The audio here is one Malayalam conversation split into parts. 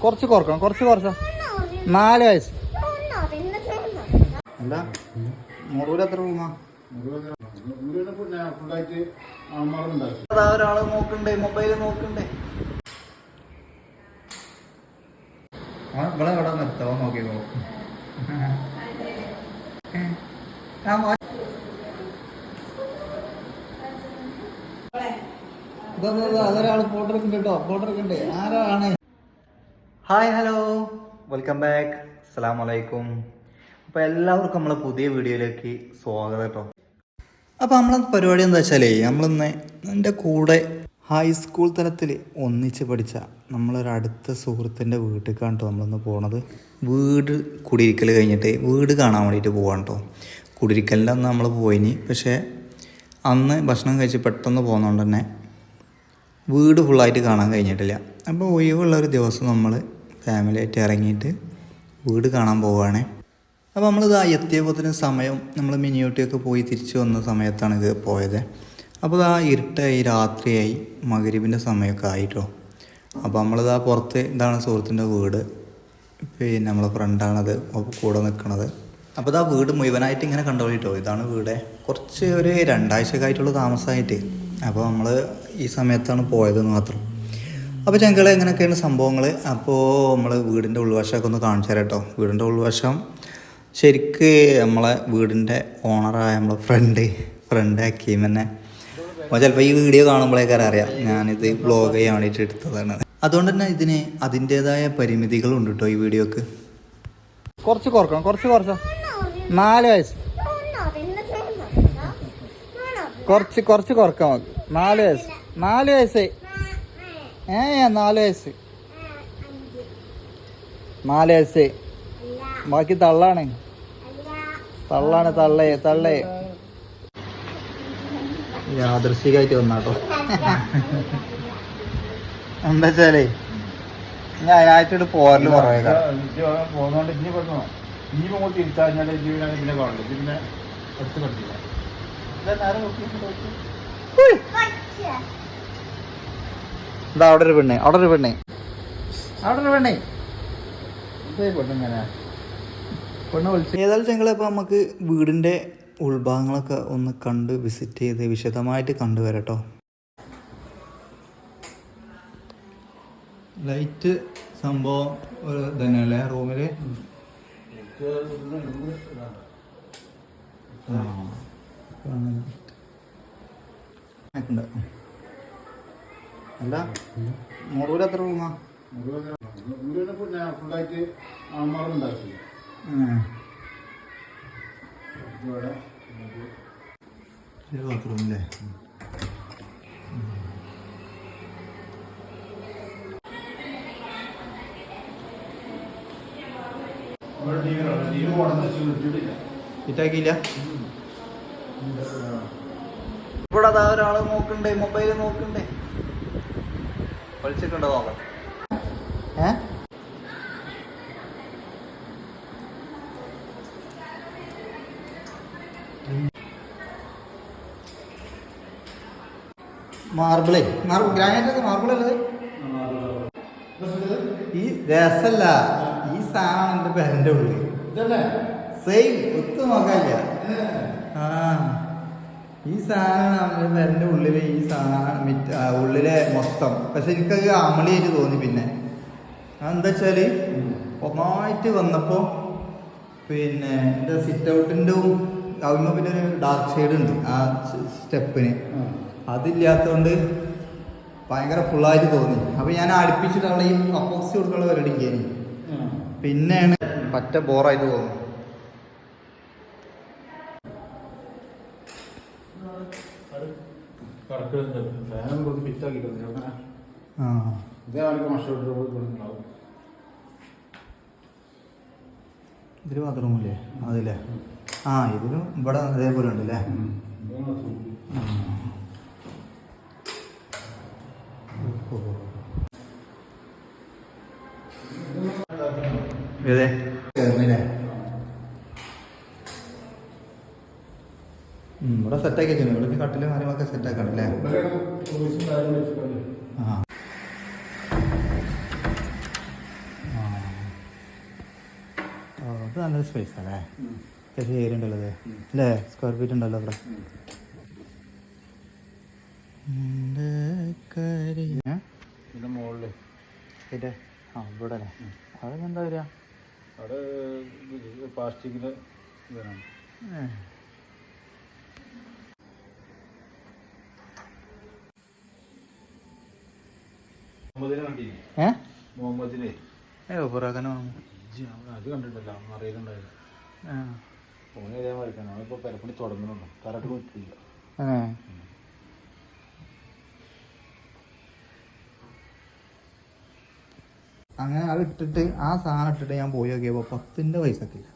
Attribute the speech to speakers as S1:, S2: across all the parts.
S1: കുറച്ച് കുറക്കണം കുറച്ച് കുറച്ച നാല് വയസ്സ് ഒരാൾ ഇവിടെ ഇവിടെ നിർത്തോ ഇതാ, അതൊരാൾ ഫോട്ടോ എടുക്കണ്ടോ ഫോട്ടോ എടുക്കണ്ടേ ആരാണ് ഹായ് ഹലോ വെൽക്കം ബാക്ക് അസ്സാം വലൈക്കും അപ്പോൾ എല്ലാവർക്കും നമ്മളെ പുതിയ വീഡിയോയിലേക്ക് സ്വാഗതം കേട്ടോ. അപ്പോൾ നമ്മളെ പരിപാടി എന്താ വെച്ചാലേ നമ്മളിന്ന് എന്റെ കൂടെ ഹൈസ്കൂൾ തലത്തിൽ ഒന്നിച്ച് പഠിച്ച നമ്മളൊരു അടുത്ത സുഹൃത്തിന്റെ വീട്ടിലേക്കാണ് കേട്ടോ നമ്മളിന്ന് പോണത്. വീട് കുടിയിരിക്കൽ കഴിഞ്ഞിട്ട് വീട് കാണാൻ വേണ്ടിയിട്ട് പോകാൻ കേട്ടോ. കുടിയിരിക്കലിന്റെ അന്ന് നമ്മൾ പോയിനി. പക്ഷേ അന്ന് ഭക്ഷണം കഴിച്ച് പെട്ടെന്ന് പോകുന്നതുകൊണ്ട് തന്നെ വീട് ഫുള്ളായിട്ട് കാണാൻ കഴിഞ്ഞിട്ടില്ല. അപ്പോൾ ഒഴിവുള്ള ഒരു ദിവസം നമ്മൾ ഫാമിലിയായിട്ട് ഇറങ്ങിയിട്ട് വീട് കാണാൻ പോവുകയാണേ അപ്പോൾ നമ്മളിത് എത്തിയപ്പോഴത്തേനും സമയം നമ്മൾ മിനിയൂട്ടിയൊക്കെ പോയി തിരിച്ചു വന്ന സമയത്താണ് ഇത് പോയത്. അപ്പോൾ ആ ഇരുട്ടായി രാത്രിയായി മകരീബിന്റെ സമയമൊക്കെ ആയിട്ടോ. അപ്പോൾ നമ്മളിതാ പുറത്ത് ഇതാണ് സുഹൃത്തിന്റെ വീട്. പിന്നെ നമ്മളെ ഫ്രണ്ടാണത് കൂടെ നിൽക്കുന്നത് അപ്പോൾ ഇതാ വീട് മുഴുവനായിട്ട് ഇങ്ങനെ കണ്ടോളിട്ടോ. ഇതാണ് വീട്. കുറച്ച് ഒരു രണ്ടാഴ്ചയൊക്കെ ആയിട്ടുള്ള താമസമായിട്ട് അപ്പോൾ നമ്മൾ ഈ സമയത്താണ് പോയതെന്ന് മാത്രം. അപ്പോൾ ഞങ്ങൾ എങ്ങനെയൊക്കെയാണ് സംഭവങ്ങൾ അപ്പോൾ നമ്മൾ വീടിന്റെ ഉൾവശമൊക്കെ ഒന്ന് കാണിച്ചു തരാം കേട്ടോ. വീടിന്റെ ഉൾവശം ശരിക്ക് നമ്മളെ വീടിന്റെ ഓണറായ നമ്മളെ ഫ്രണ്ട് ഫ്രണ്ട് ഹക്കീം തന്നെ. അപ്പോൾ ചിലപ്പോൾ ഈ വീഡിയോ കാണുമ്പോഴേക്കാരം അറിയാം. ഞാനിത് വ്ളോഗ് ചെയ്യാൻ വേണ്ടിയിട്ട് എടുത്തതാണ്. അതുകൊണ്ട് തന്നെ ഇതിന് അതിന്റേതായ പരിമിതികളുണ്ട് കേട്ടോ ഈ വീഡിയോക്ക്. കുറച്ച് കുറക്കണം കുറച്ച് കുറച്ചോ. നാല് വയസ്സ്. കുറച്ച് കുറച്ച് കുറക്കാം നാല് വയസ്സ്. നാല് വയസ്സ്. ഏ നാല് വയസ്സ്. നാല് വയസ്സ്. ബാക്കി തള്ളാണ്. തള്ളാണ് തള്ളേ തള്ളേ. യാദൃശികമായിട്ട് വന്നാട്ടോ. എന്താ വെച്ചാലേ ഞാൻ ആയിട്ട് പോരൽ പറയാ
S2: പോകുന്നോണ്ട് ഇനി പറഞ്ഞു ഇനി പോകുമ്പോൾ തിരിച്ചാൽ ജീവിതം പിന്നെ കാണില്ല പിന്നെ അടുത്ത് കണ്ടില്ല
S1: ഇതാ അവിടെ ഒരു പെണ്ണ്. അവിടെ ഒരു പെണ്ണ്. അവിടെ ഒരു പെണ്ണേ പെണ്ണിങ്ങനെ പെണ്ണ് വിളിച്ചു ഏതായാലും ഞങ്ങളിപ്പോൾ നമുക്ക് വീടിന്റെ ഉൾഭാഗങ്ങളൊക്കെ ഒന്ന് കണ്ട് വിസിറ്റ് ചെയ്ത് വിശദമായിട്ട് കണ്ടുവരട്ടോ. ലൈറ്റ് സംഭവം ഒരു തന്നെയല്ലേ റൂമിൽ അല്ല മുറിവിൽ എത്ര റൂമാ?
S2: ഫുള്ളായിട്ട് അമ്മറുണ്ടാക്കി
S1: ബാത്റൂം അല്ലേ
S2: ഇവിടെ
S1: അതാ ഒരാൾ നോക്കണ്ടേ മൊബൈൽ നോക്കണ്ടേ? വലിച്ചിട്ടുണ്ടോ നോക്കാം ഏ? മാർബിളേ. മാർബിൾ ഗ്രാനൈറ്റ് മാർബിൾ അല്ലേ ഈ രസല്ല. ഈ സാധനം എന്റെ പേരന്റെ ഉള്ളിൽ. സെയിം ഒത്തു നോക്കാനില്ല ആ. ഈ സാധനം പേരന്റെ ഉള്ളിൽ ഈ സാധനം മിറ്റ് ഉള്ളിലെ മൊത്തം. പക്ഷെ എനിക്കത് അമളിയായിട്ട് തോന്നി പിന്നെ. അതെന്താ വെച്ചാൽ ഒന്നായിട്ട് വന്നപ്പോൾ പിന്നെ എന്റെ സിറ്റ് ഔട്ടിന്റെ അതിന് പിന്നെ ഒരു ഡാർക്ക് ഷെയ്ഡ് ഉണ്ട് ആ സ്റ്റെപ്പിന്. അതില്ലാത്തതുകൊണ്ട് ഭയങ്കര ഫുള്ളായിട്ട് തോന്നി. അപ്പോൾ ഞാൻ അടുപ്പിച്ചിട്ട് അവളെ ഈ അപ്പോക്സി കൊടുക്കാനുള്ള പരിപാടി കയറി പിന്നെയാണ് പറ്റ ബോറായിട്ട് തോന്നുന്നു. ഇതിൽ ബാത്റൂമില്ലേ? അതില്ലേ ആ ഇതിലും ഇവിടെ അതേപോലെ ഉണ്ടല്ലേ? ഏതേ? സെറ്റാക്കി വെച്ചു ഇവിടെ കട്ടിലും കാര്യങ്ങളൊക്കെ സെറ്റാക്കണം അല്ലേ? ആ. അത് നല്ലൊരു സ്പേസ് അല്ലേ ചെറിയ ഏരിയ ഉണ്ടല്ലോ അതെ അല്ലേ? സ്ക്വയർ ഫീറ്റ് ഉണ്ടല്ലോ അവിടെ ആ ഇവിടെ അല്ലേ? അവിടെ എന്താ വരിക
S2: അവിടെ പ്ലാസ്റ്റിക്കിന്റെ ഇതാണ്.
S1: അങ്ങനെ അത് ഇട്ടിട്ട് ആ സാധനം ഇട്ടിട്ട് ഞാൻ പോയി നോക്കിയപ്പോൾ പത്തിന്റെ പൈസക്കില്ല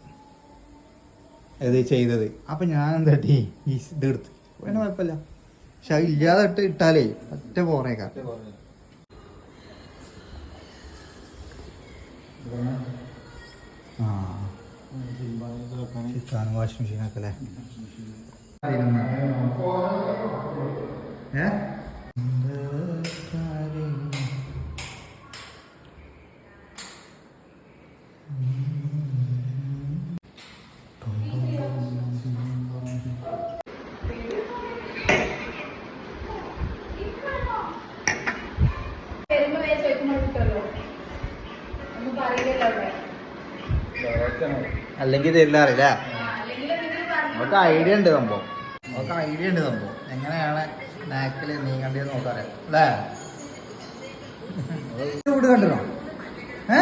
S1: ഇത് ചെയ്തത്? അപ്പം ഞാൻ എന്താട്ടി ഈ ഇത് എടുത്ത്. പിന്നെ കുഴപ്പമില്ല. പക്ഷെ അത് ഇല്ലാതെ ഇട്ട് ഇട്ടാലേ ഒറ്റ പോറേക്കാം ചിക്കാനും വാഷിംഗ് മെഷീനൊക്കെ അല്ലേ? ഏ? അല്ലെങ്കിൽ തരില്ല നമുക്ക് ഐഡിയ ഉണ്ട് സംഭവം. നമുക്ക് ഐഡിയ ഉണ്ട് സംഭവം. എങ്ങനെയാണ് നാക്കിൽ നീങ്ങേണ്ടത് നോക്കാറ് അല്ലേ? വീട് കണ്ടിനോ ഏ?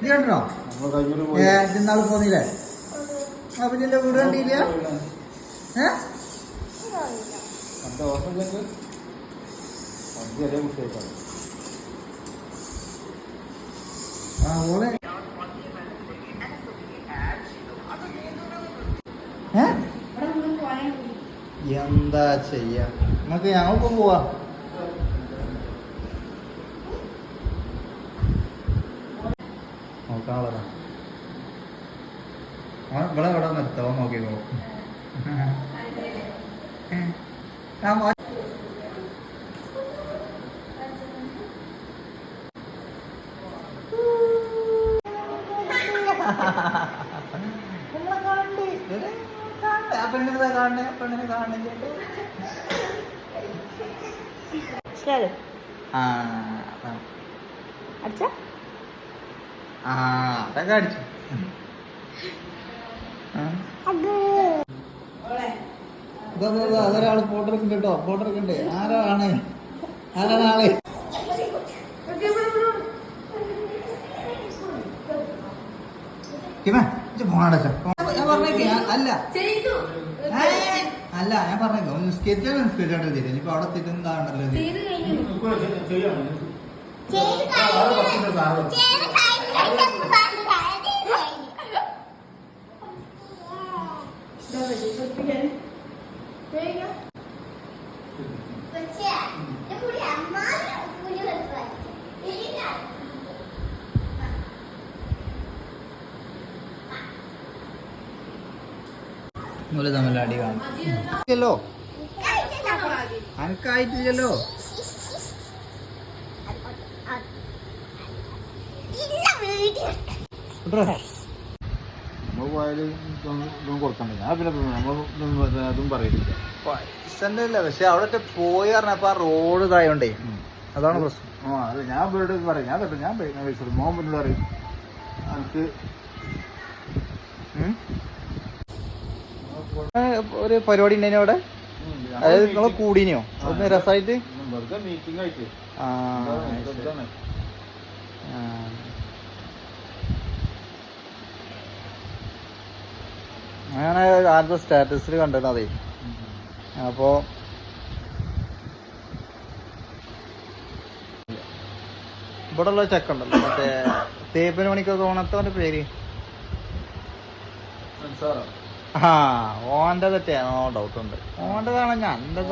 S1: നീ കണ്ടിനോ
S2: നമ്മൾ കഴിഞ്ഞൊരു
S1: ഏ പോന്നില്ലേ അപ്പൊ നിന്റെ വീട് കണ്ടില്ല? ഏ?
S2: കണ്ട ഓർമ്മ ഇല്ലെങ്കിൽ വണ്ടി അതേ കുട്ടിയേക്കാണ്
S1: ആ ഓളെ ഏ
S3: അവിടെ ഒന്നും പോയാൽ
S1: എന്താ ചെയ്യാ? നമുക്ക് ഞങ്ങൾക്കും പോവാ. നോക്കാനുള്ളതാ. ഇവിടെ ഇവിടെ നിർത്താൻ നോക്കിക്കോ. ഞാൻ അതൊക്കെ അടിച്ചു. അതൊരാൾ ഫോട്ടോ എടുക്കുന്നുണ്ട് കേട്ടോ ഫോട്ടോ എടുക്കണ്ടേ. ആരാണ്? ആരാണ് ആളെ? ഞാൻ പറഞ്ഞേക്കേ അല്ല. അല്ല ഞാൻ പറഞ്ഞു നിസ്കരിച്ചാൽ നിസ്കരിച്ചാണ്ട് തരും ഇനിയിപ്പോ അവിടെ തിരുന്നാണല്ലോ There
S3: you കഴിഞ്ഞു.
S1: തമ്മിൽ അടി കാണും. അനക്കായിട്ടില്ലല്ലോ.
S2: നമ്മൾ പോയാലും ഇതൊന്നും കൊടുക്കണ്ട ഞാൻ പിന്നെ നമ്മൾ അതും പറയില്ല.
S1: പൈസന്റെ അല്ല? പക്ഷെ അവിടെ പോയി പറഞ്ഞപ്പോ ആ റോഡ് ഇതായോണ്ടേ. അതാണ് പ്രശ്നം.
S2: ആ അത് ഞാൻ ഇവരോട് പറയും. ഞാൻ തൊട്ട് ഞാൻ പൈസ മോൻ പറയും. എനിക്ക്
S1: ഒരു പരിപാടി ഉണ്ടായിരുന്നു അവിടെ? അതായത് നിങ്ങൾ കൂടിനെയോ ഒന്ന് രസമായിട്ട് അങ്ങനെ ആരുടെ സ്റ്റാറ്റസിൽ കണ്ടിരുന്നു അതെ? അപ്പോ ഇവിടെ ഉള്ള ചെക്ക ഉണ്ടല്ലോ മറ്റേ തേപ്പിന് മണിക്കൊക്കെ ഓണത്തെ പേര്
S2: സാറോ.
S1: ആ ഓന്റെ തെറ്റാണോ ഡൗട്ട് ഉണ്ട്. ഓന്റെ കാണാൻ ഞാൻ എന്റെ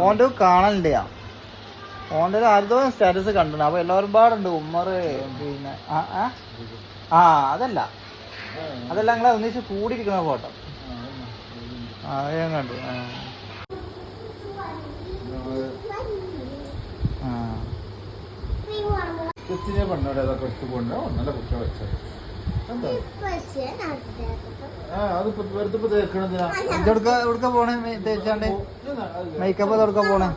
S1: ഓന്റെ കാണലുണ്ട് ഞാൻ. ഓന്റെ ആരുതോ സ്റ്റാറ്റസ് കണ്ടു അപ്പൊ എല്ലാവരും പാടുണ്ട് ഉമ്മറ് പിന്നെ ആ അതല്ല. അതല്ല ഞങ്ങളെ ഒന്നിച്ച് കൂടിയിരിക്കണ ഫോട്ടോ. ആ ഞാൻ കണ്ടു. ആ.
S2: കൊച്ചിനെ പണ്ടോടെ അതൊക്കെ എടുത്തു കൊണ്ടോ ഒന്നല്ല കുട്ടിയെ വെച്ചത്.
S1: പോണേ തേച്ചാണ്ട്. മേക്കപ്പ് എവിടുക്ക പോണേ.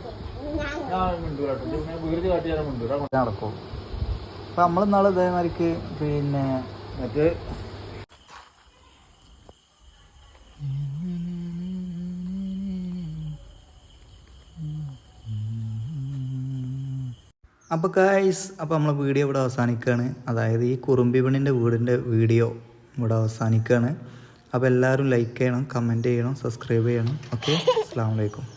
S1: നടക്കും. അപ്പൊ നമ്മൾ ഇന്നാൾ ഇതേമാതിരിക്ക് പിന്നെ
S2: മറ്റേ
S1: അപ്പോൾ കായ്സ് അപ്പോൾ നമ്മളെ വീഡിയോ ഇവിടെ അവസാനിക്കുകയാണ് അതായത് ഈ കുറുമ്പി പെണ്ണിന്റെ വീടിന്റെ വീഡിയോ ഇവിടെ അവസാനിക്കുകയാണ് അപ്പോൾ എല്ലാവരും ലൈക്ക് ചെയ്യണം കമന്റ് ചെയ്യണം സബ്സ്ക്രൈബ് ചെയ്യണം. ഓക്കെ അസ്സാം വലൈക്കും